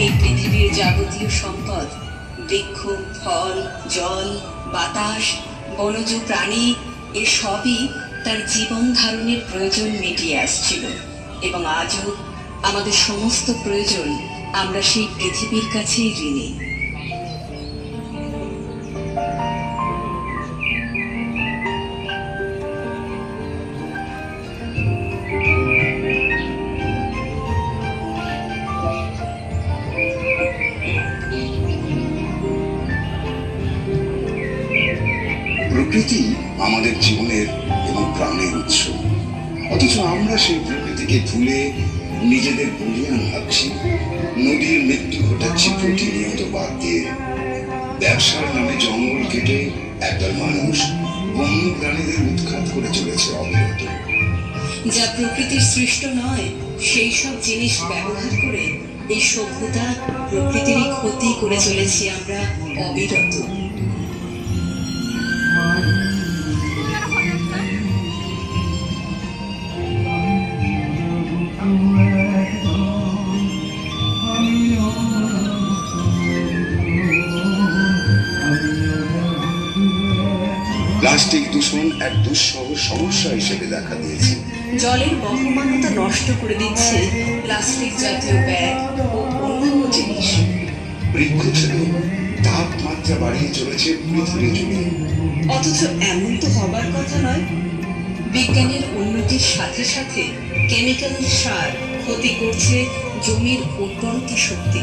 এই পৃথিবীর যাবতীয় সম্পদ। বৃক্ষ, ফল, জল, বাতাস, বনজ প্রাণী এসবই সবই তার জীবন ধারণের প্রয়োজন মিটিয়ে আসছিল। এবং আজও আমাদের সমস্ত প্রয়োজন আমরা সেই পৃথিবীর কাছেই ঋণী। প্রকৃতি আমাদের জীবনের এবং প্রাণের উৎস। অথচ আমরা সেই প্রকৃতিকে ভুলে নিজেদের বলিয়ান ভাবছি, নদীর মৃত্যু ঘটাচ্ছি প্রতিনিয়ত বাদ দিয়ে। ব্যবসার নামে জঙ্গল কেটে একদল মানুষ বন্য প্রাণীদের উৎখাত করে চলেছে অবিরত। যা প্রকৃতির সৃষ্ট নয়, সেই সব জিনিস ব্যবহার করে এই সভ্যতা প্রকৃতিরই ক্ষতি করে চলেছি আমরা অবিরত। প্লাস্টিক দূষণ এক দুঃসহ সমস্যা হিসেবে দেখা দিয়েছে। জলের বহমানতা নষ্ট করে দিচ্ছে প্লাস্টিক জাতীয় ব্যাগ ও অন্যান্য জিনিস। বৃক্ষছেদন তাপমাত্রা বাড়িয়ে চলেছে পৃথিবী জুড়ে। অথচ এমন তো হবার কথা নয়। বিজ্ঞানের উন্নতির সাথে সাথে কেমিক্যাল সার ক্ষতি করছে জমির উর্বরতা শক্তি।